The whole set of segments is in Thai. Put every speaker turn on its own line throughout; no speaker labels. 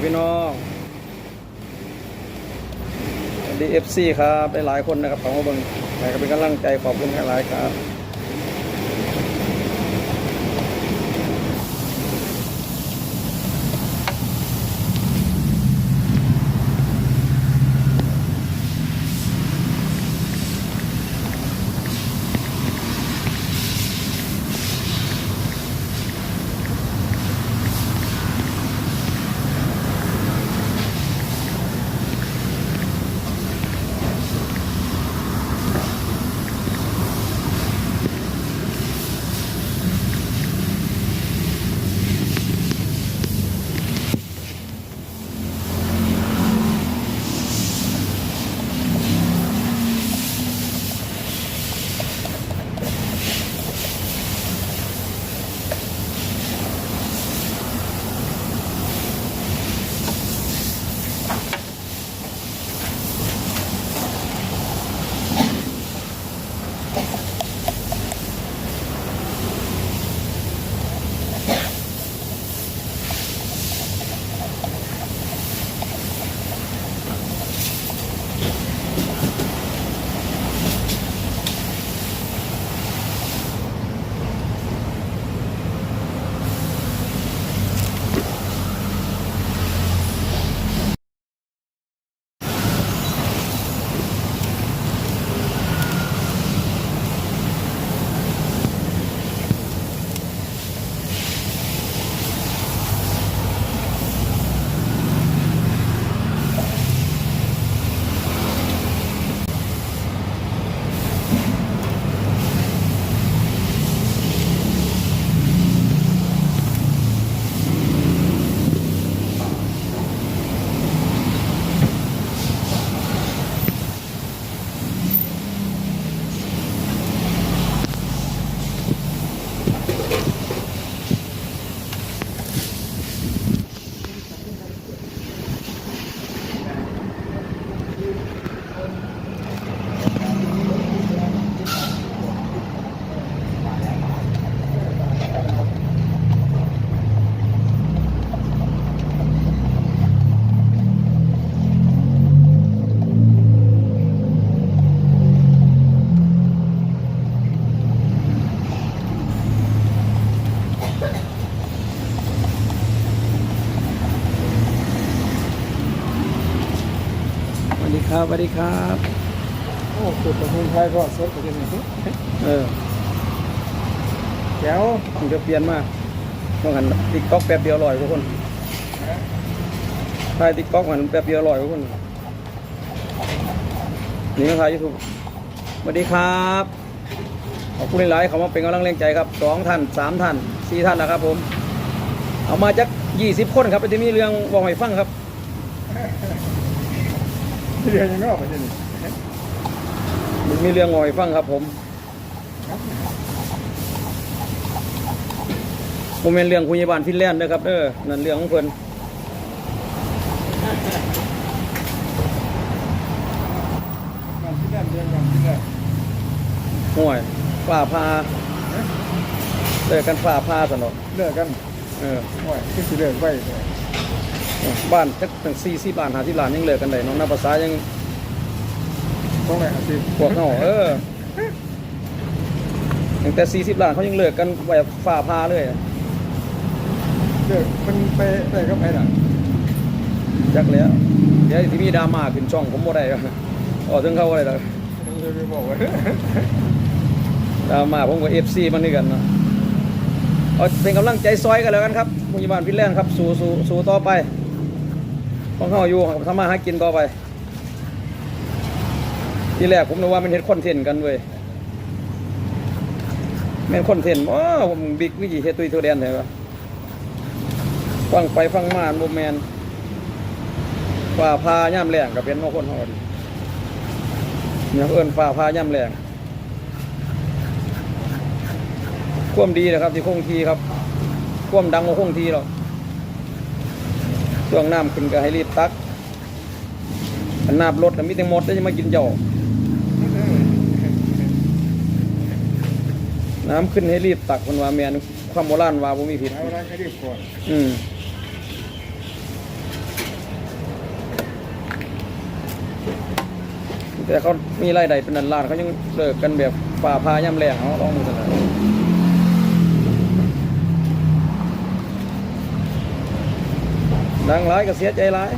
ครับพี่น้องดีเอฟซีครับได้หลายคนนะครับของเบิ้งแต่ก็เป็นกำลังใจขอบคุณหลายๆครับ สวัสดีครับ
โอ้สุดประมุนไทยก็สดกว่านี้
เออ
แก้ว
ผมจะเปลี่ยนมาต้องหันติ๊กต็อกแป๊บเดียวอร่อยทุกคนถ่ายติ๊กต็อกหันแป๊บเดียวอร่อยทุกคนนี่ก็ถ่ายยูทูบสวัสดีครับขอบคุณหลายๆเขามาเป็นกำลังแรงใจครับสองท่านสามท่านสี่ท่านนะครับ ผม เอามาจากยี่สิบคนครับไปที่มีเรื่องบอกให้ฟังครับ
เรียนยังนอกไปนี่
มันมีเรื่องบอกให้ฟังครับผมผมเป็นเรื่องคุณยายบาลฟินแลนด์นะครับเด้อนั่นเรื่องของเพิ่น
งานที่นั่นเรียนงานที่นั่น
ห่วยฝ่าพาเลิกกันฝ่าพาสนอก
เลิกกัน
เออ
โอ้ยคือสิเลิกไว้เลย
บ้านจักตั้งสี่สิบล้านหาสิบล้านยังเลิกกันได้น้องนับภาษายัง
ต้องไหนอาชีพ
พวกเขาเออตั้งแต่สี่สิบล้านเขายังเลิกกันแบบฝ่าพาเลย
เลิกมันไปไปกับไอ้น่ะ
จักแล้วเดี๋ยวที่มีดราม่าขึ้นช่องผมบ่ได้อ๋อถึงเขาอะไรล่ะ
จะไปบอกว่า
ดราม่าผมกับเอฟซีมันนี่กันเนาะเอาเป็นกำลังใจซอยกันแล้วกันครับมุญบาลฟินแลนด์ครับ สู้สู้สู้ต่อไป ต้องเข้าอยู่ทำมาหากินต่อไป ที่แรกผมนึกว่ามันเฮ็ดคอนเทนต์กันเว้ยแม่นคอนเทนต์ว้าผมบิ๊กวิจิเฮตุยตัวแดนเหรอฟังไปฟังมาบ่แมนฝ่าพาย่ำแรงก็เป็นบางคนเฮาดิเนี่ยเอิ้นฝ่าพาย่ำแรงความดีนะครับที่คงทีครับความดังของคงทีหรอก ช่วงน้ำขึ้นก็ให้รีบตักอันน้ำรถมีแตงหมดได้จะมากินเจ้าน้ำขึ้นให้รีบตักมันว่าเมียนความโบราณว่าบ่มีผิดแต่เขามีไรใดเป็นนันลานเขายังเลิกกันแบบฝ่าพาย่ำแรงเขาลองดูสิ ดังร้ายก็เสียใจร้าย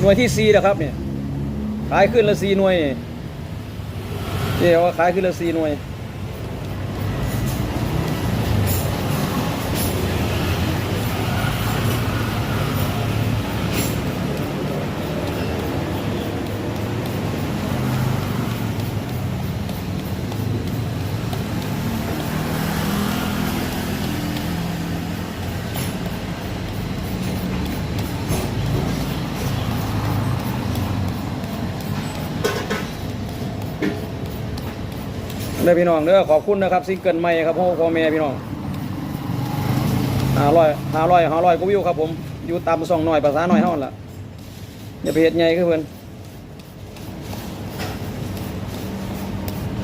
หน่วยที่สี่นะครับเนี่ยขายขึ้นละสี่หน่วยนี่ยกว่าขายขึ้นละสี่หน่วย อพี่น้องเด้อขอบคุณนะครับซิงเกิลใหม่ครับพ่อพ่อแม่พี่น้องห้าร้อยห้าร้อยห้าร้อยกูวิวครับผมอยู่ตามซองหน่อยภาษาหน่อยเท่านั้นล่ะอย่าไปเห็ดใหญ่คือเพื่อน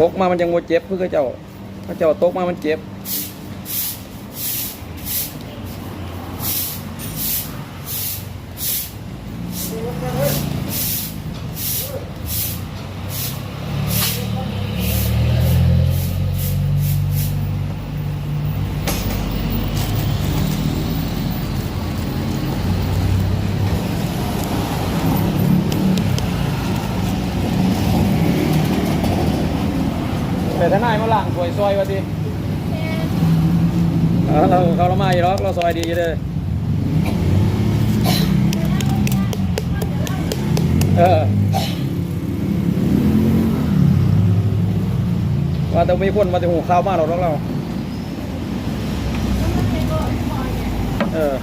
ตกมามันยังโมเจ็บเพื่อเจ้าพระเจ้าตกมามันเจ็บ แต่ทนายมาล่างสวย ซอยวะทีเออเราเขาเรามาอยู่หรอเราซอยดีอยู่เลยเออว่าแต่มีคนมาแต่หูข้าวมาเราหรอเราเออ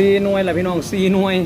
ซีหน่วยแหละพี่น้องสีหน่วย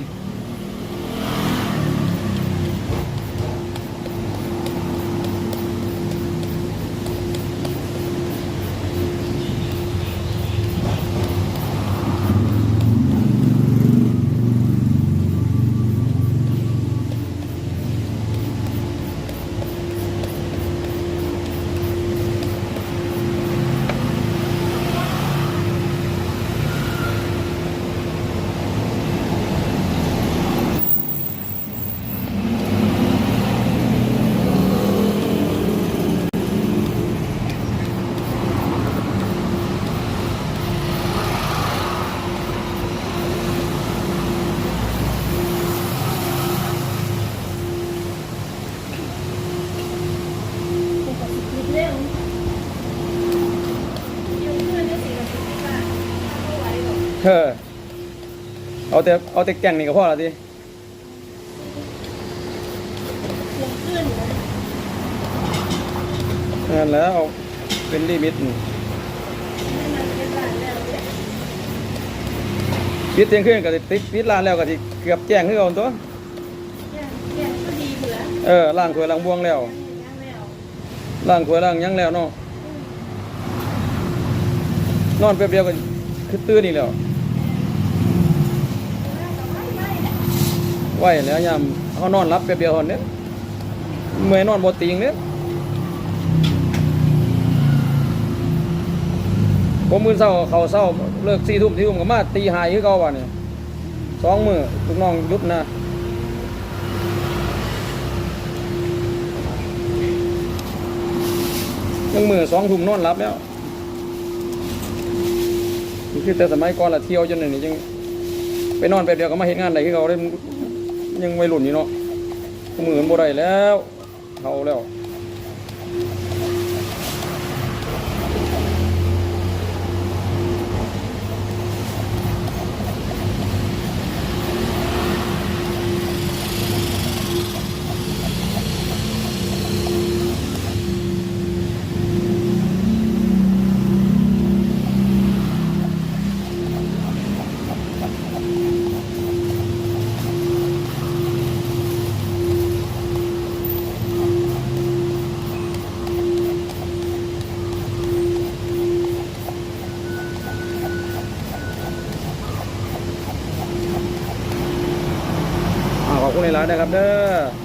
เรื่องยุ่งเพื่อนได้สิกับสิบว่าถ้าไม่ไหวหรอก
เออเอาแต่เอาแต่แก่งนี่ก็พอละที
ยุ่งเพื่อนนะ
นั่นแหล้วเอาเป็นลิมิตนี่
ให้มันเป็นบ้านแล้วเนี่ย
ปิดเที่ยงคืนก็สิติดปิดร้านแล้วก็สิเกือบแจ้งคือเอาตัว
เนี่ยเนี่ยก็ดีเบื่อ
เออล้างถ้วยล้างบวงแล้ว
ยังแล้ว
ล้างถ้วยล้างหยังแล้วเนาะนอนแป๊บเดียวก็คือตื่นอีกแล้ว ไหวแล้วยามเขานอนรับแป๊บเดียวหอนเนี้ยเมื่อยนอนบ่ติงเนี้ยผมมือเศร้าเขาเศร้าเลิกสี่ทุ่มสี่ทุ่มก็มาตีหายคือเก่าว่ะเนี่ยสองมือลูกน้องยุดนะยังมือสองทุ่มนอนรับแล้วนี่คือแต่สมัยก่อนละเที่ยวจนนี่ยังไปนอนแป๊บเดียวก็มาเห็นงานใดที่เขาได้ ยังวัยรุ่นอยู่เนาะมือมันบ่ได้แล้วเขาแล้ว นร้านะครับเด้อ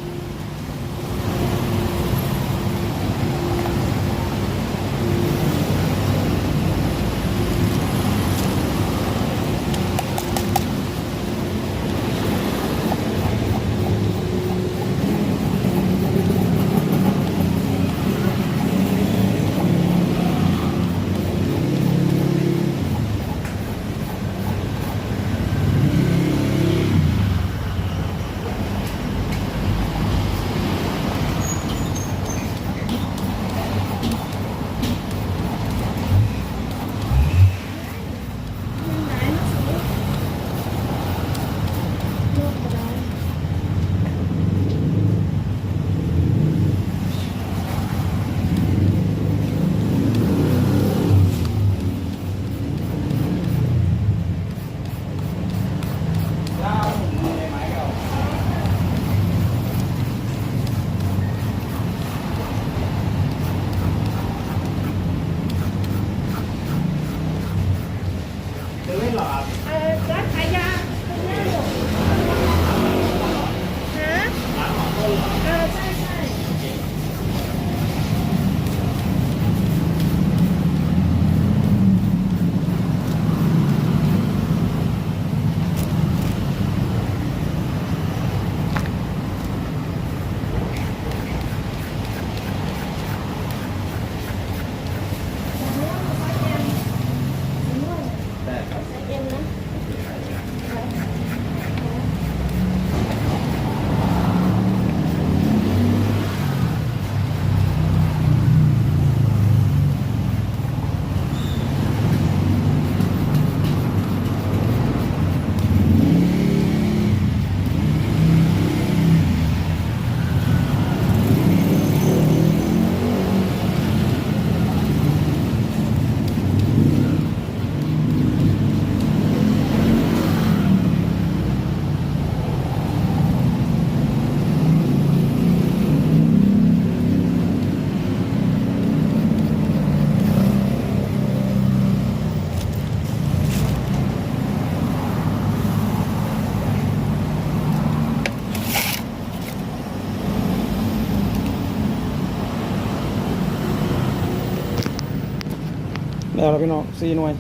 แล้
วพี่น้องสี่หน่วย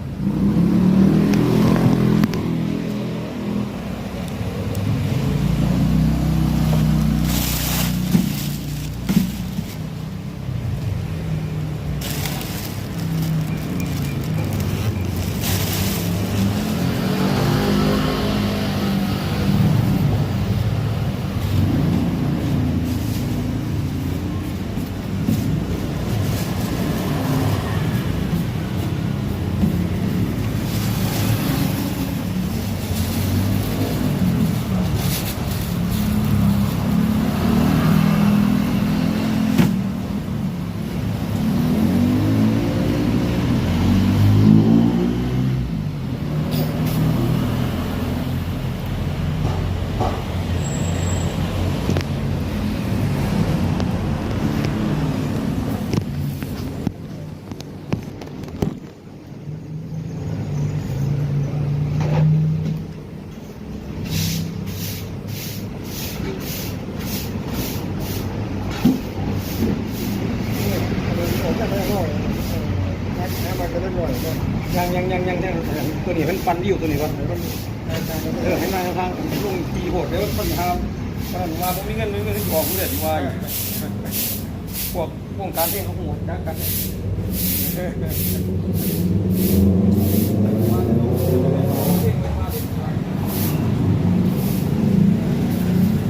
ยังยังยังยังยังตัว นี้วตัวนี้ก่อนเออให้นายทางลงทีโหดเดี๋ยวคนทำมันว่าผมมีเงินมีเงินที่บอกผมเลยดีว่าพวกวงการเพลงเขาหูจักกัน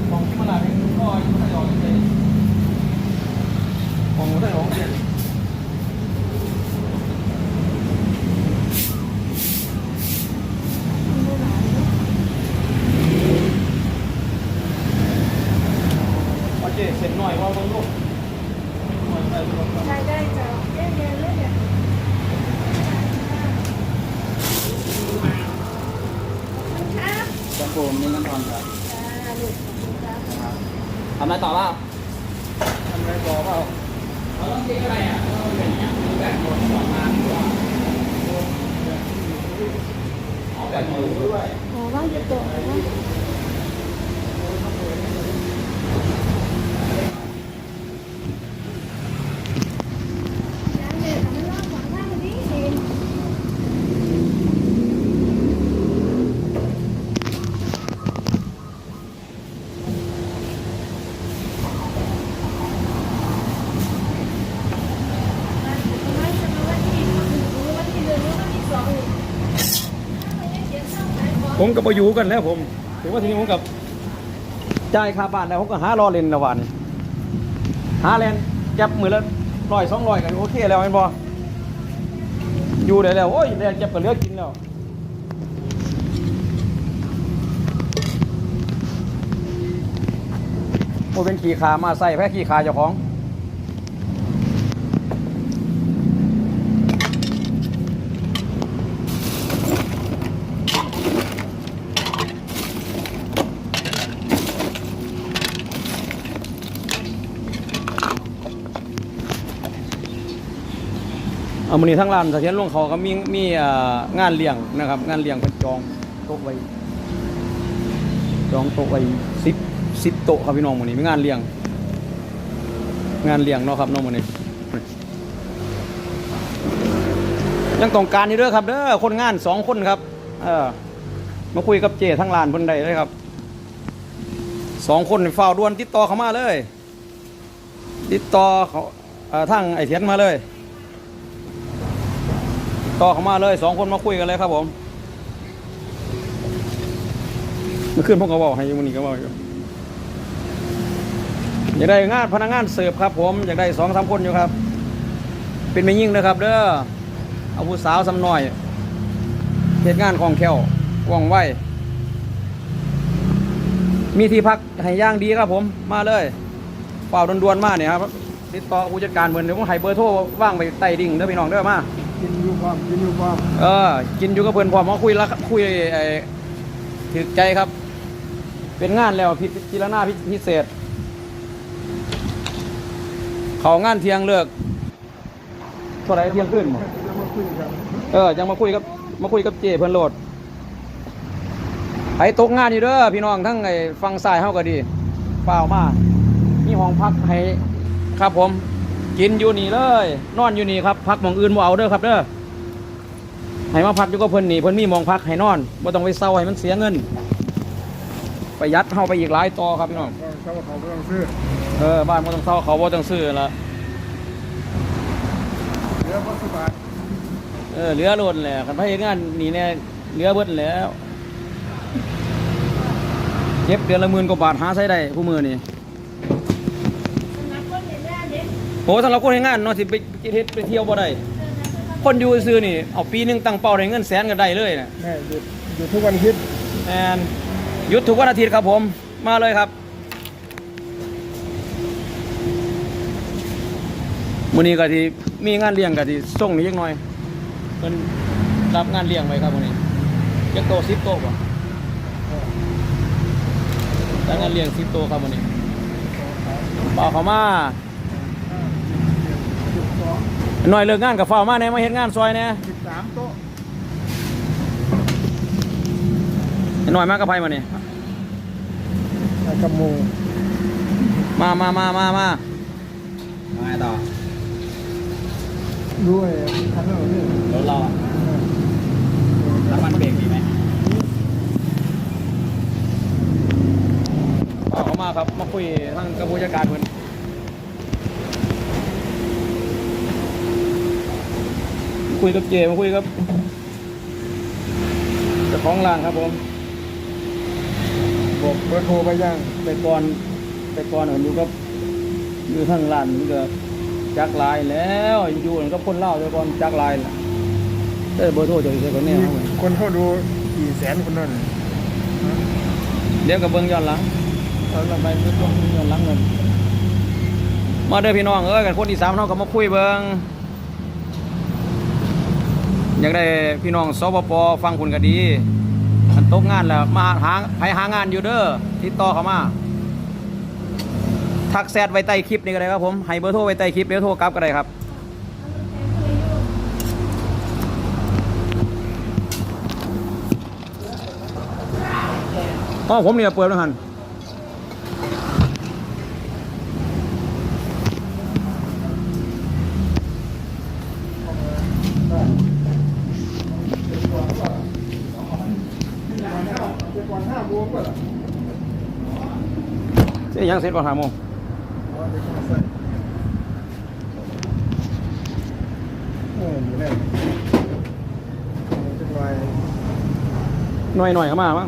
ของที่มาลาเป็นก็ยังไม่ได้ออกเลยของไม่ได้ออกเลย โอเคเสร็จหน่อยว่าบนลูกหน่อยไปลูก
ได้ได้จ้ะเย็นเย็นเลยเนี่ยครับ
จะโฟมนี่ขั้นตอนครับ
จ้าลูกขอบคุณครับ
ทำอะไรต่อเปล่า
ทำไรบอกเปล่า
เราต้องทิ้งอะไรอะเราเป็นอย่างนี้แบบหมดสองมาหรือว่าเอาแบบหมดด้วย
โอ้ว่างจะตกนะยังเด็กมันรอดขวางทางมันดีดี
ผมกับไปอยู่กันแล้วผมถือว่าทีนี้ผมกับจ่ายค่าบ้านแล้วผมก็หารอเลนละวันหาเลนแก็บมือละร้อยสองร้อยกันโอเคแล้วเห็นบ่อยู่ได้แล้วโอ้ยเล่นเก็บก็เลือกกินแล้วโมเป็นขี่ขามาใส่แพ้ขี่ขาเจ้าของ เอามือนี้ทั้งร้านเสถียรลวงเขาก็มีมีอ่องานเลี้ยงนะครับ งานเลี้ยงเป็นจองโต๊ะไว้จองโต๊ะไว้สิบสิบโต๊ะครับพี่น้องมือนี้มีงานเลี้ยง งานเลี้ยงเนาะครับน้องมือนี้ยังต้องการอยู่เด้อครับเด้อคนงานสองคนครับ เออมาคุยกับเจทั้งร้านเพิ่นใดเลยครับสองคนนี่ฝ้าวด่วนติดต่อเขามาเลย ติดต่อเขาเอ่อทางไอเทียนมาเลย ต่อเข้ามาเลยสองคนมาคุยกันเลยครับผมเมื่อคืนพวกเขาบอกให้วันนี้ก็บอกอยู่อยากได้งานพนักงานเสิร์ฟครับ ผมอยากได้สองสามคนอยู่ครับ เป็นไม่ยิ่งนะครับ เด้อเอาผู้สาวสำน้อยเหตุงานของแควว่องไวมีที่พักให้ย่างดีครับ ผมมาเลยเปล่าด่วนๆมาเนี่ยครับติดต่อผู้จัดการเหมือนเดี๋ยวผมให้เบอร์โทรว่างไปใต้ดิ่งเด้อพี่น้องเด้อมา
กินอยู่ความกินอยู่ความ
เออ กินอยู่กับเพื่อนพร้อมมาคุยแล้วคุยไอ้ถึกใจครับ เป็นงานแล้วพิพิจารณาพิพิเศษ เขางานเที่ยงเลิกเท่าไรเที่ยงขึ้นบ่
จะม
เออยังมาคุยกับมาคุยกับเจเพื่อนโหลดไอ้ตกงานอยู่เด้อพี่น้องทั้งไอ้ฟังสายเฮาก็ดีเปล่ามามีห้องพักให้ครับผม กินอยู่นี่เลย นอนอยู่นี่ครับพักหมองอื่นบ่เอาเด้อครับเด้อให้มาพักอยู่กับเพิ่นนี่เพิ่นมีหมองพักให้นอนบ่ต้องไปเซาให้มันเสียเงินประหยัดเฮาไปอีกหลายต่อครับพี่น้อง
เราเขาเขาไม่ต้องซื้อ
เออบ้านบ่ต้องเซาเขาบ่ต้องซื้อละ
เหลือพัสบาท
เออเหลือล้นแหละคันไปเฮ็ดงานนี่แน่เหลือเบิดแล้วเก็บเดือนละหมื่นกว่าบาทหาใช้ได้ผู้มือนี่
นักคนเห็นได้เด็ก
โหสำหรับคนเฮ็ดงานเนาะสิไปเฮ็ดไปเที่ยวบ่ได้คนอยู่ซื่อๆนี่เอาปีหนึงตั้งเป้าได้เงินแสนก็ได้เลยน่ะ
แม่หยุดหยุดทุกวันอาทิตย์
แอนหยุดทุกวันอาทิตย์ครับผมมาเลยครับมื้อนี้ก็ที่มีงานเลี้ยงก็ที่ส่งนี่จักหน่อยเพิ่นรับงานเลี้ยงไว้ครับมื้อนี้จักโต10โตบ่รับงานเลี้ยง10โตครับมื้อนี้เปล่าเข้ามา
สิบสอง
หน่อยเลิกงานกับเฝ้ามาแหน่มาเฮ็ดงานซอยแหน่
สิบสามโต๊ะ
หน่อยมากับไผมานี่
แล้วกับหมู
มามามามามา
เอาไงต่อ
ด้วยคันเราเนี่ย
รถเราอะน้ำมันเบรกมีไหม
เปล่าเข้ามาครับ มาคุยทางกับผู้จัดการเพิ่น คุยกับเจมาคุยกับเจ้าของร้านครับผม
บอกเบอร์โทรไปยัง
แต่ก่อนแต่ก่อนผมอยู่กับอยู่ทางร้านนี่ก็จักรลายแล้วอยู่กับคนเล่าวแต่ก่อนจักรลายแหละแต่เบอร์โทรจะอยู่ที่คนนี้
มี
ครับผม
คนเข้าดูกี่แสนคนนั่น
เดี๋ยวกับเบิ้งย้อนหลังเราเราไปเบิ้งย้อนหลังเลยมาเด้อพี่น้องเอ้ยกันคนที่สามเท่ากับมาคุยเบิ้ง อยากได้พี่น้องสปปฟังคุณก็ดีอันตกงานแล้วมาหาให้หางานอยู่เด้อติดต่อเข้ามาทักแซดไว้ใต้คลิปนี่ก็ได้ครับผมให้เบอร์โทรไว้ใต้คลิปเบอร์โทรกลับก็ได้ครับอ๋อผมเนี่ยเปิดแล้วหัน
เจ็ดวันห้าโมงก็ละ
เสี ยังเสร็จก่อนหาโมง
อ๋อเดี๋ยวเขามาใส่โอ้ยแน่จังไร
หน่อยหน่อยเข้ามามั้ง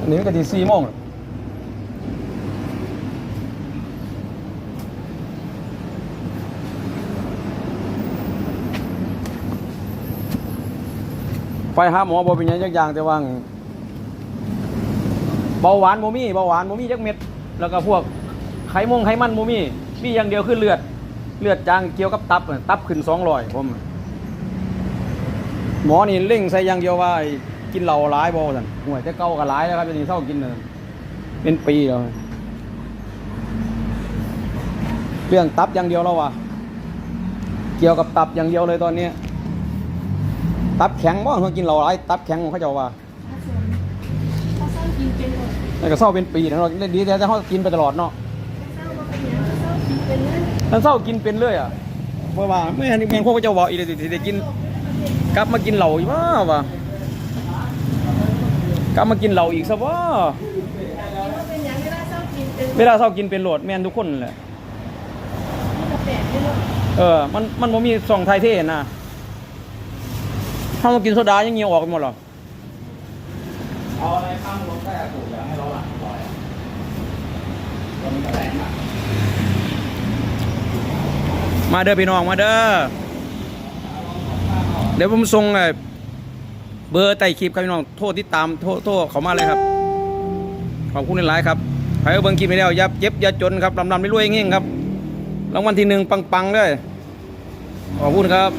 อันนี้ก็ดีสี่โมงไปหาหมอบ่เป็นยังจักอย่างแต่ว่า เบาหวานโมมี่เบาหวานโมมี่จักเม็ด แล้วก็พวกไขมงไขมันโมมี่มีอย่างเดียวคือเลือด เลือดจางเกี่ยวกับตับ ตับขึ้นสองร้อยผมหมอนี่เร่งใส่อย่างเดียวว่ากินเหล้าหลายบ่สันห่วยแต่เก่าก็หลายแล้วครับเดี๋ยวนี้เศร้ากินเลยเป็นปีแล้วเรื่องตับอย่างเดียวแล้ววะเกี่ยวกับตับอย่างเดียวเลยตอนนี้ ตับแข็งบ่เขากินเหล้าหลาย ตับแข็งของเขาจ้าว่า
ถ้าเศร้ากินเป็นหมด
แล้วก็เศร้าเป็นปีนะเราะดีแต่เขากินไปตลอดเนาะ
เศร้ามาเป็นอย่างเศร้ากินเป็นเรื่อง
ถ้าเศร้ากินเป็นเรื่อยอะเพราะว่าไม่เห็นแมงพวกเจ้าบอกอีเลยสิได้กิน กลับมากินเหล้าอีกว่าวะกลับมากินเหล้าอีกซะว่า
เปล่างเวลาเศร้ากินเป็น
เวกินเป็นโหลดแมนทุกคนแหละ
เป็นหมด
เออ มันมันบ่มีซองไทยเท่นะถ้ามากินโซดายังเงียออกหมดหรอ
เอาอะไรข้างลงได้ถูกแล้วให้เราหลังปล่อยตรงนี้ก็แรง มา
เด้อพี่น้องมาเด้อ เดี๋ยวผมส่งเบอร์ใต้คลิปครับพี่น้อง โทษที่ตามโทษโทษเขามาเลยครับ ขอบคุณหลายครับใครเอาเบิ่งคลิปไปแล้วอย่าเจ็บยาจนครับลำลำไม่รวยเงี้ยงครับ รางวัลที่หนึ่งปังๆเลย ขอบคุณครับ